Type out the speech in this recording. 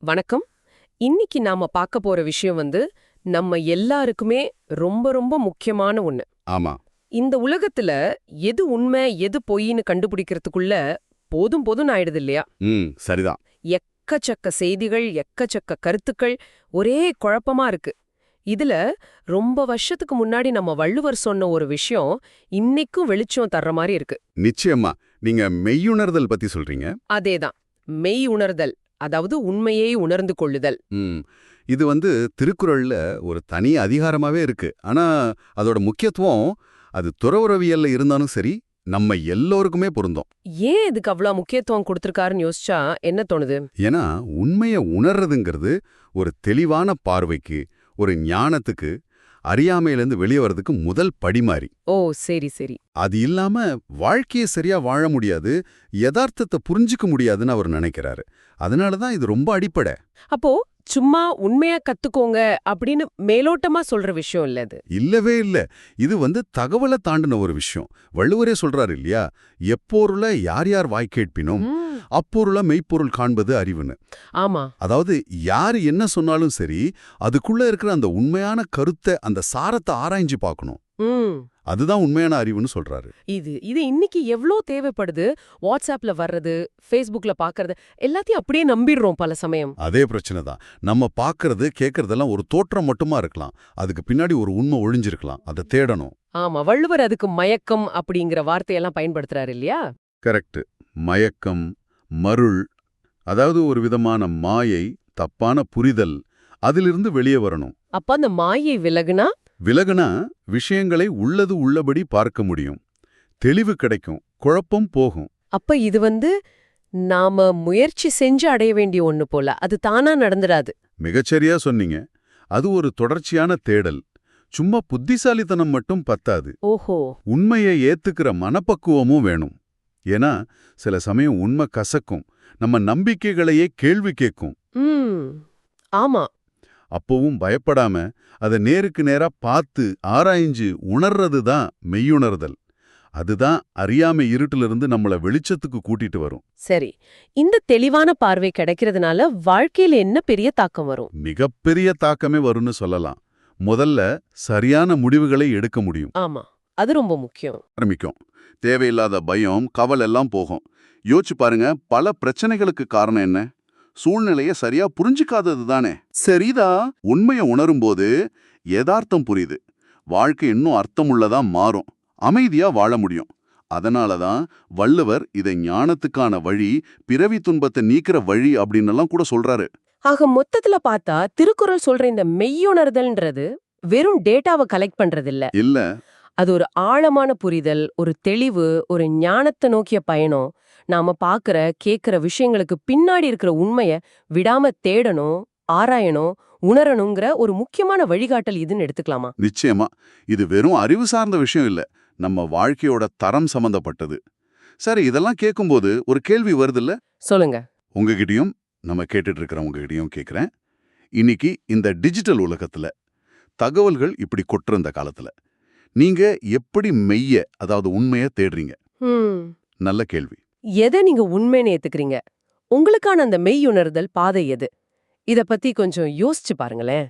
வணக்கம். இன்னைக்கு நாம பார்க்க போற விஷயம் வந்து நம்ம எல்லாருக்குமே ரொம்ப ரொம்ப முக்கியமான ஒண்ணு. ஆமா. இந்த உலகத்துல எது உண்மை எது பொய்ன்னு கண்டுபிடிக்கிறதுக்குள்ள போதும் போதும் ஆயிடுது இல்லையா? சரிதான். எக்கச்சக்க செய்திகள் எக்கச்சக்க கருத்துக்கள் ஒரே குழப்பமா இருக்கு. இதுல ரொம்ப வருஷத்துக்கு முன்னாடி நம்ம வள்ளுவர் சொன்ன ஒரு விஷயம் இன்னைக்கும் வெளிச்சம் தர்ற மாதிரி இருக்கு. நிச்சயமா. நீங்க மெய்யுணர்தல் பத்தி சொல்றீங்க. அதேதான். மெய் உணர்தல் அதாவது உண்மையை உணர்ந்து கொள்ளுதல். இது வந்து திருக்குறள்ல ஒரு தனி அதிகாரமாவே இருக்கு. ஆனா அதோட முக்கியத்துவம் அது துறவுறவியல்ல இருந்தாலும் சரி நம்ம எல்லோருக்குமே பொருந்தும். ஏன் இதுக்கு அவ்வளோ முக்கியத்துவம் கொடுத்துருக்காருன்னு யோசிச்சா என்ன தோணுது? ஏன்னா உண்மையை உணர்றதுங்கிறது ஒரு தெளிவான பார்வைக்கு ஒரு ஞானத்துக்கு அறியாமையிலேருந்து வெளியே வர்றதுக்கு முதல் படி மாதிரி ஓ சரி சரி. அது இல்லாம வாழ்க்கையை சரியா வாழ முடியாது யதார்த்தத்தை புரிஞ்சுக்க முடியாதுன்னு அவர் நினைக்கிறாரு. அதனால தான் இது ரொம்ப அடிப்படை. அப்போ சும்மா உண்மையா கத்துக்கோங்க அப்படின்னு மேலோட்டமா சொல்ற விஷயம் இல்ல இது இல்லவே இல்ல. இது வந்து தகவலை தாண்டின ஒரு விஷயம். வள்ளுவரே சொல்றாரு இல்லையா? எப்பொருள யார் யார் வாய் கேட்பினும் அப்பொருள மெய்ப்பொருள் காண்பது அறிவுன்னு. ஆமா. அதாவது யார் என்ன சொன்னாலும் சரி அதுக்குள்ள இருக்கிற அந்த உண்மையான கருத்தை அந்த சாரத்தை ஆராய்ஞ்சு பார்க்கணும். அதுதான் உண்மையான அறிவுன்னு சொல்றாரு. இது இது இன்னைக்கு எவ்ளோ தேவைப்படுது? வாட்ஸ்அப்ல வர்றது ஃபேஸ்புக்ல பாக்குறது எல்லாத்தையும் அப்படியே நம்பிடுறோம் பல சமயம். அதே பிரச்சனை தான். நம்ம பார்க்கறது கேட்கறதெல்லாம் ஒரு தோற்றம் மட்டுமா இருக்கலாம். அதுக்கு பின்னாடி ஒரு உண்மை ஒளிஞ்சிருக்கலாம் அதை தேடணும். ஆமா வள்ளுவர் அதுக்கு மயக்கம் அப்படிங்கிற வார்த்தையெல்லாம் பயன்படுத்துறாரு இல்லையா? கரெக்ட் மயக்கம் மருள் அதாவது ஒரு விதமான மாயை தப்பான புரிதல் அதிலிருந்து வெளியே வரணும். அப்ப அந்த மாயை விலகுனா? விலகுனா விஷயங்களை உள்ளது உள்ளபடி பார்க்க முடியும். தெளிவு கிடைக்கும் குழப்பம் போகும். அப்ப இது வந்து நாம முயற்சி செஞ்சு அடைய வேண்டிய ஒண்ணு போல அது தானா நடந்துடாது மிகச்சரியா சொன்னீங்க. அது ஒரு தொடர்ச்சியான தேடல். சும்மா புத்திசாலித்தனம் மட்டும் பத்தாது. ஓஹோ. உண்மையை ஏத்துக்கிற மனப்பக்குவமும் வேணும். ஏன்னா சில சமயம் உண்மை கசக்கும். நம்ம நம்பிக்கைகளையே கேள்வி கேட்கும் ஆமா. அப்பவும் பயப்படாம அதை நேருக்கு நேரா பார்த்து ஆராய்ஞ்சு உணர்றது தான் மெய்யுணர்தல். அதுதான் அறியாமை இருட்டிலிருந்து நம்மள வெளிச்சத்துக்கு கூட்டிட்டு வரும். சரி. இந்த தெளிவான பார்வை கிடைக்கிறதுனால வாழ்க்கையில என்ன பெரிய தாக்கம் வரும்? மிகப்பெரிய தாக்கமே வரும்னு சொல்லலாம். முதல்ல சரியான முடிவுகளை எடுக்க முடியும். ஆமா. அது ரொம்ப முக்கியம். ஆரம்பிக்கும். தேவையில்லாத பயம் கவல் எல்லாம் போகும். யோசிச்சு பாருங்க பல பிரச்சனைகளுக்கு காரணம் என்ன? சூழ்நிலைய சரியா புரிஞ்சுக்காதது தானே. சரிதான் உண்மையை உணரும்போது யதார்த்தம் புரியுது. வாழ்க்கை இன்னும் அர்த்தமுள்ளதா மாறும். அமைதியா வாழ முடியும். அதனால தான் வள்ளுவர் இதை ஞானத்துக்கான வழி பிறவி துன்பத்தை நீக்கிற வழி அப்படின்னெல்லாம் கூட சொல்றாரு. ஆக மொத்தத்துல பார்த்தா திருக்குறள் சொல்ற இந்த மெய்யுணர்தல்ன்றது வெறும் டேட்டாவை கலெக்ட் பண்றது இல்ல இல்ல. அது ஒரு ஆழமான புரிதல் ஒரு தெளிவு ஒரு ஞானத்தை நோக்கிய பயணம். நாம பாக்குற கேக்குற விஷயங்களுக்கு பின்னாடி இருக்கிற உண்மைய விடாம தேடணும் ஆராயணும் உணரணுங்கிற ஒரு முக்கியமான வழிகாட்டல் இதுன்னு எடுத்துக்கலாமா? நிச்சயமா. இது வெறும் அறிவு சார்ந்த விஷயம் இல்ல. நம்ம வாழ்க்கையோட தரம் சம்பந்தப்பட்டது. சரி இதெல்லாம் கேட்கும்போது ஒரு கேள்வி வருதுல்ல? சொல்லுங்க. உங்ககிட்டயும் நம்ம கேட்டுட்டு இருக்கிறவங்ககிட்டயும் கேட்குறேன் இன்னைக்கு இந்த டிஜிட்டல் உலகத்துல தகவல்கள் இப்படி கொட்டிருந்த காலத்துல. நீங்க எப்படி மெய்ய அதாவது உண்மையை தேடுறீங்க? நல்ல கேள்வி. எதை நீங்க உண்மைன்னு ஏத்துக்கிறீங்க? உங்களுக்கான அந்த மெய்யுணர்தல் பாதை எது? இத பத்தி கொஞ்சம் யோசிச்சு பாருங்களேன்.